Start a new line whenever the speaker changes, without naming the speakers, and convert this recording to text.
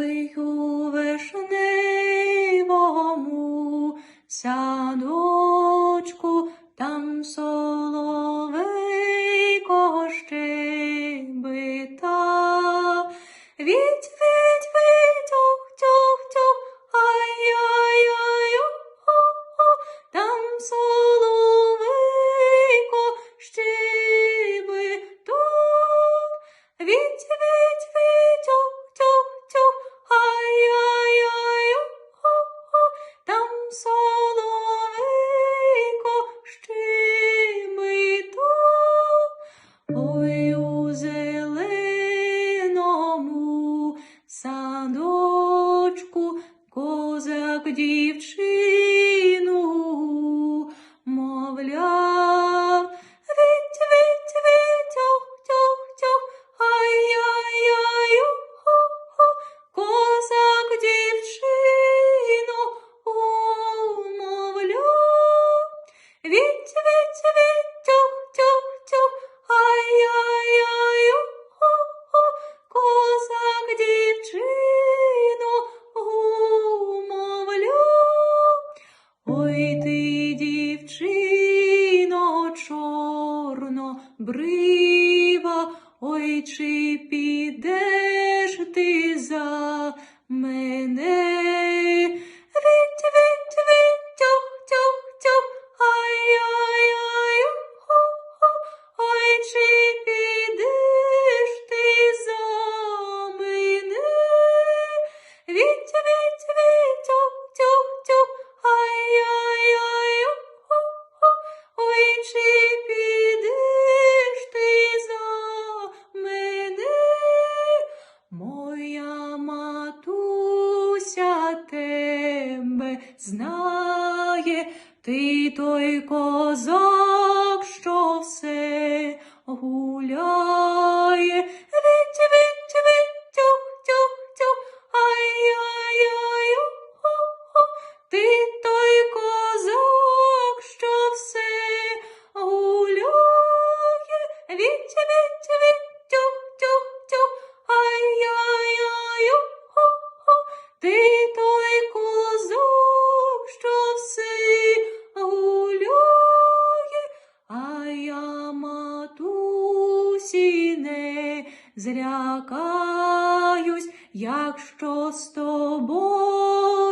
Ой, у вишневому садочку там соловейко щебетав. Віть, віть, віть, тюх, тюх, тюх, ай-яй-яй, о там соловейко щебетав. Віть, віть, віть, тюх, У зеленому садочку козак дівчину чорно брива, ой, чи підеш ти за мене? Знає, ти той козак, що все гуляє. Віть, віть, віть, тюх, тюх, ай-яй-яй, ти той козак, що все гуляє. Віть, віть, віть, не зрякаюсь, якщо з тобою